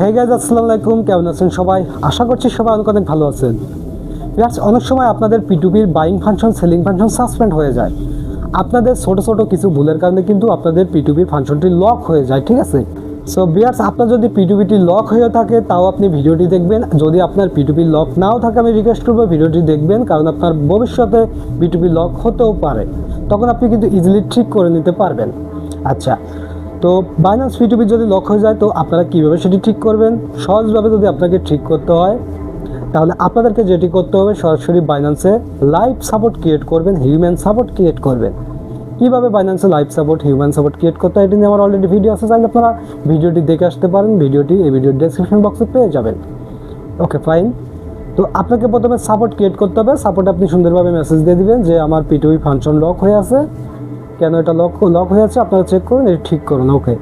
Hey guys আসসালামু আলাইকুম। কেমন আছেন সবাই? আশা করছি সবাই অনেক অনেক ভালো আছেন। Viewers, অনেক সময় আপনাদের পিটুপির buying function selling function suspend হয়ে যায়। আপনাদের ছোট ছোট কিছু ভুলের কারণে কিন্তু আপনাদের পিটুপি ফাংশনটি লক হয়ে যায় ঠিক আছে? সো বিয়ার্স আপনার যদি পিটুপিটি লক হয়ে থাকে তাও আপনি ভিডিওটি দেখবেন। যদি আপনার পিটুপি লক নাও থাকে আমি রিকোয়েস্ট করব ভিডিওটি দেখবেন কারণ আপনার ভবিষ্যতে পিটুপি লক হতেও পারে। তখন আপনি কিন্তু ইজিলি ঠিক করে নিতে পারবেন। আচ্ছা তো বাইন্যান্স পিটুপি যদি লক হয়ে যায়, তো আপনারা কীভাবে সেটি ঠিক করবেন? সহজভাবে যদি আপনাকে ঠিক করতে হয়, তাহলে আপনাদেরকে যেটি করতে হবে, সরাসরি বাইন্যান্সে লাইভ সাপোর্ট ক্রিয়েট করবেন হিউম্যান সাপোর্ট ক্রিয়েট করবেন। কীভাবে বাইন্যান্সে live support human support create করতে হয়, এটি নিয়ে আমার অলরেডি ভিডিও আছে, চাইলে আপনারা ভিডিওটি দেখে আসতে পারেন, ভিডিওটি এই ভিডিওর ডেসক্রিপশন বক্সে পেয়ে যাবেন। ওকে ফাইন তো আপনাকে প্রথমে সাপোর্ট ক্রিয়েট করতে হবে সাপোর্ট আপনি সুন্দরভাবে মেসেজ দিয়ে দিবেন যে আমার পিটুই ফাংশন লক হয়ে আছে। কেন এটা লক লক হয়ে আছে আপনারা চেক করুন, এটা ঠিক করুন ওকে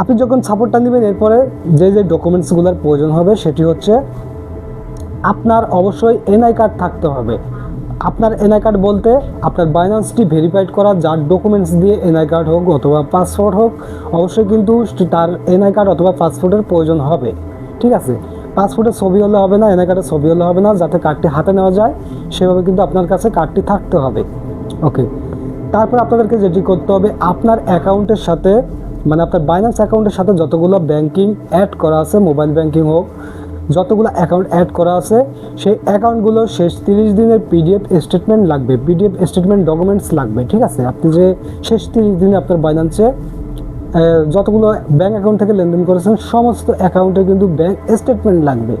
আপনি যখন সাপোর্টটা নেবেন, এরপরে যে যে ডকুমেন্টসগুলোর প্রয়োজন হবে, সেটি হচ্ছে আপনার অবশ্যই এনআই কার্ড থাকতে হবে। আপনার এনআই কার্ড বলতে আপনার বাইন্যান্সটি ভেরিফাইড করা, যার ডকুমেন্টস দিয়ে এনআই কার্ড হোক অথবা পাসপোর্ট হোক, অবশ্যই কিন্তু তার এনআই কার্ড অথবা পাসপোর্টের প্রয়োজন হবে। ঠিক আছে? পাসপোর্টের ছবি হলে হবে না এনআই কার্ডের ছবি হলে হবে না, যাতে কার্ডটি হাতে নেওয়া যায়, সেভাবে কিন্তু আপনার কাছে কার্ডটি থাকতে হবে। ওকে তারপর আপনাদেরকে যেটি করতে হবে, আপনার অ্যাকাউন্টের সাথে মানে আপনার বাইন্যান্স অ্যাকাউন্টের সাথে যতগুলো ব্যাংকিং অ্যাড করা আছে, মোবাইল ব্যাংকিং হোক, যতগুলো অ্যাকাউন্ট অ্যাড করা আছে, সেই অ্যাকাউন্টগুলোর শেষ তিরিশ দিনের পিডিএফ স্টেটমেন্ট লাগবে, পিডিএফ স্টেটমেন্ট ডকুমেন্টস লাগবে, ঠিক আছে? আপনি যে শেষ তিরিশ দিনে আপনার বাইন্যান্সে যতগুলো ব্যাঙ্ক অ্যাকাউন্ট থেকে লেনদেন করেছেন, সমস্ত অ্যাকাউন্টে কিন্তু ব্যাঙ্ক স্টেটমেন্ট লাগবে।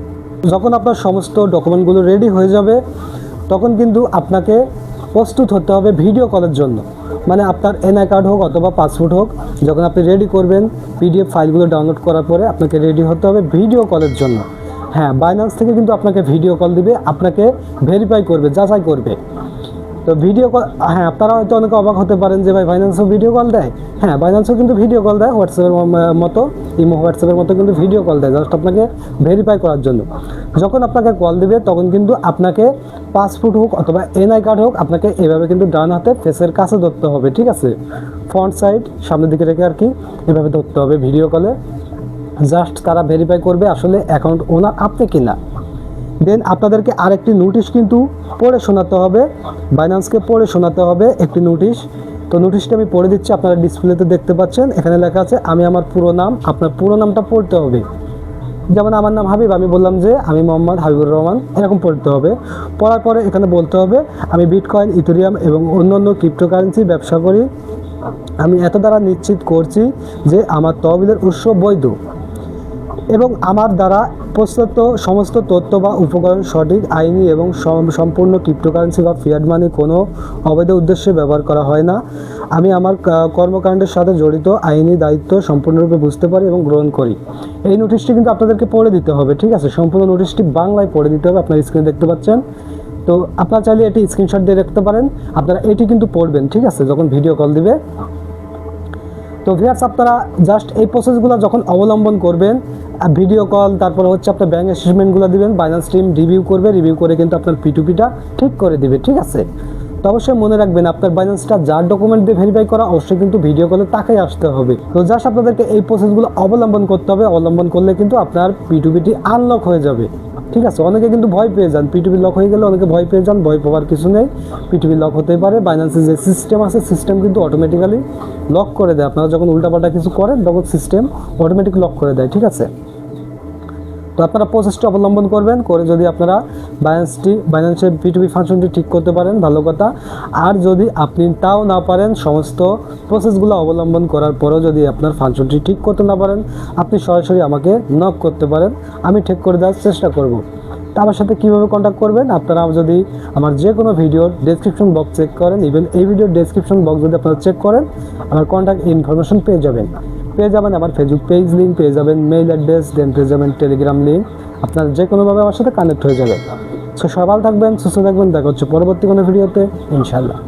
যখন আপনার সমস্ত ডকুমেন্টগুলো রেডি হয়ে যাবে, তখন কিন্তু আপনাকে প্রস্তুত হতে হবে ভিডিও কলের জন্য। মানে আপনার এনআই কার্ড হোক অথবা পাসপোর্ট হোক, যখন আপনি রেডি করবেন পিডিএফ ফাইলগুলো ডাউনলোড করার পরে আপনাকে রেডি হতে হবে ভিডিও কলের জন্য। হ্যাঁ বাইন্যান্স থেকে কিন্তু আপনাকে ভিডিও কল দিবে, আপনাকে ভেরিফাই করবে, যাচাই করবে। তো ভিডিও কল হ্যাঁ আপনারা হয়তো অনেকে অবাক হতে পারেন যে ভাই বাইন্যান্সও ভিডিও কল দেয়? হ্যাঁ বাইন্যান্সও কিন্তু ভিডিও কল দেয় হোয়াটসঅ্যাপের মতো ইমো হোয়াটসঅ্যাপের মতো কিন্তু ভিডিও কল দেয় জাস্ট আপনাকে ভেরিফাই করার জন্য। যখন আপনাকে কল দিবে, তখন কিন্তু আপনাকে পাসপোর্ট হোক অথবা এনআই কার্ড হোক, আপনাকে এভাবে কিন্তু ডান হাতে ফেসের কাছে ধরতে হবে, ঠিক আছে? ফ্রন্ট সাইড সামনের দিকে রেখে আর কি এভাবে ধরতে হবে ভিডিও কলে জাস্ট তারা ভেরিফাই করবে আসলে অ্যাকাউন্ট ওনার আপনি কিনা। দেন আপনাদেরকে আরেকটি নোটিশ কিন্তু পড়ে শোনাতে হবে। বাইন্যান্সকে পড়ে শোনাতে হবে একটি নোটিশ তো নোটিশটা আমি পড়ে দিচ্ছি, আপনারা ডিসপ্লেতে দেখতে পাচ্ছেন। এখানে লেখা আছে, আমি আমার পুরো নাম, আপনার পুরো নামটা পড়তে হবে। যেমন আমার নাম হাবিব, আমি বললাম যে, আমি মোহাম্মদ হাবিবুর রহমান। এরকম পড়তে হবে। পড়ার পরে এখানে বলতে হবে, আমি বিটকয়েন ইথেরিয়াম এবং অন্যান্য ক্রিপ্টোকারেন্সি ব্যবসা করি। আমি এত দ্বারা নিশ্চিত করছি যে আমার তহবিলের উৎস বৈধ। এবং আমার দ্বারা প্রস্তুত সমস্ত তথ্য বা উপকরণ সঠিক, আইনি এবং সম্পূর্ণ ক্রিপ্টোকারেন্সি বা ফিয়াট মানি কোনো অবৈধ উদ্দেশ্যে ব্যবহার করা হয় না। আমি আমার কর্মকাণ্ডের সাথে জড়িত, আইনি দায়িত্ব সম্পূর্ণরূপে বুঝতে পারি এবং গ্রহণ করি। এই নোটিশটি কিন্তু আপনাদেরকে পড়ে দিতে হবে, ঠিক আছে? সম্পূর্ণ নোটিশটি বাংলায় পড়ে দিতে হবে, আপনার স্ক্রিনে দেখতে পাচ্ছেন। তো আপনারা চাইলে এটি স্ক্রিনশট দিয়ে রাখতে পারেন। আপনারা এটি কিন্তু পড়বেন, ঠিক আছে? যখন ভিডিও কল দিবে তো ভিয়ার্স আপনারা জাস্ট এই প্রসেসগুলো যখন অবলম্বন করবেন ভিডিও কল তারপরে হচ্ছে আপনার ব্যাঙ্ক স্টেটমেন্টগুলো দিবেন বাইন্যান্স টিম রিভিউ করবে রিভিউ করে কিন্তু আপনার পিটুপিটা ঠিক করে দিবে, ঠিক আছে? তো অবশ্যই মনে রাখবেন, আপনার বাইন্যান্সটা যার ডকুমেন্ট দিয়ে ভেরিফাই করা, অবশ্যই কিন্তু ভিডিও কলে তাকেই আসতে হবে। তো জাস্ট আপনাদেরকে এই প্রসেসগুলো অবলম্বন করতে হবে, অবলম্বন করলে কিন্তু আপনার পিটুপিটি আনলক হয়ে যাবে। ঠিক আছে, অনেকে কিন্তু ভয় পেয়ে যান। পিটিপি লক হয়ে গেলে অনেকে ভয় পেয়ে যান, ভয় পাওয়ার কিছু নেই। পিটিপি লক হতে পারে বাইন্যান্সের যে সিস্টেম আছে সিস্টেম কিন্তু অটোমেটিক্যালি লক করে দেয়। আপনারা যখন উল্টাপাল্টা কিছু করেন, তখন সিস্টেম অটোমেটিক লক করে দেয়, ঠিক আছে? তো আপনারা প্রসেসটি অবলম্বন করবেন, করে যদি আপনারা বাইন্যান্সটি বাইন্যান্সের পিটুপি ফাংশনটি ঠিক করতে পারেন, ভালো কথা। আর যদি আপনি তাও না পারেন, সমস্ত প্রসেসগুলো অবলম্বন করার পরেও যদি আপনার ফাংশনটি ঠিক করতে না পারেন, আপনি সরাসরি আমাকে নক করতে পারেন, আমি ঠিক করে দেওয়ার চেষ্টা করব। তা আমার সাথে কীভাবে কন্ট্যাক্ট করবেন? আপনারা যদি আমার যে কোনো ভিডিওর ডেসক্রিপশন বক্স চেক করেন ইভেন এই ভিডিওর ডেসক্রিপশন বক্স যদি আপনারা চেক করেন, আমার কন্ট্যাক্ট ইনফরমেশন পেয়ে যাবেন। পেয়ে যাবেন আমার ফেসবুক পেজ লিঙ্ক পেয়ে যাবেন মেইল অ্যাড্রেস দেন পেয়ে যাবেন টেলিগ্রাম লিঙ্ক আপনার যে কোনোভাবে আমার সাথে কানেক্ট হয়ে যাবে। সো সবাই থাকবেন, সুস্থ থাকবেন, দেখা হচ্ছে পরবর্তী কোনো ভিডিওতে ইনশাল্লাহ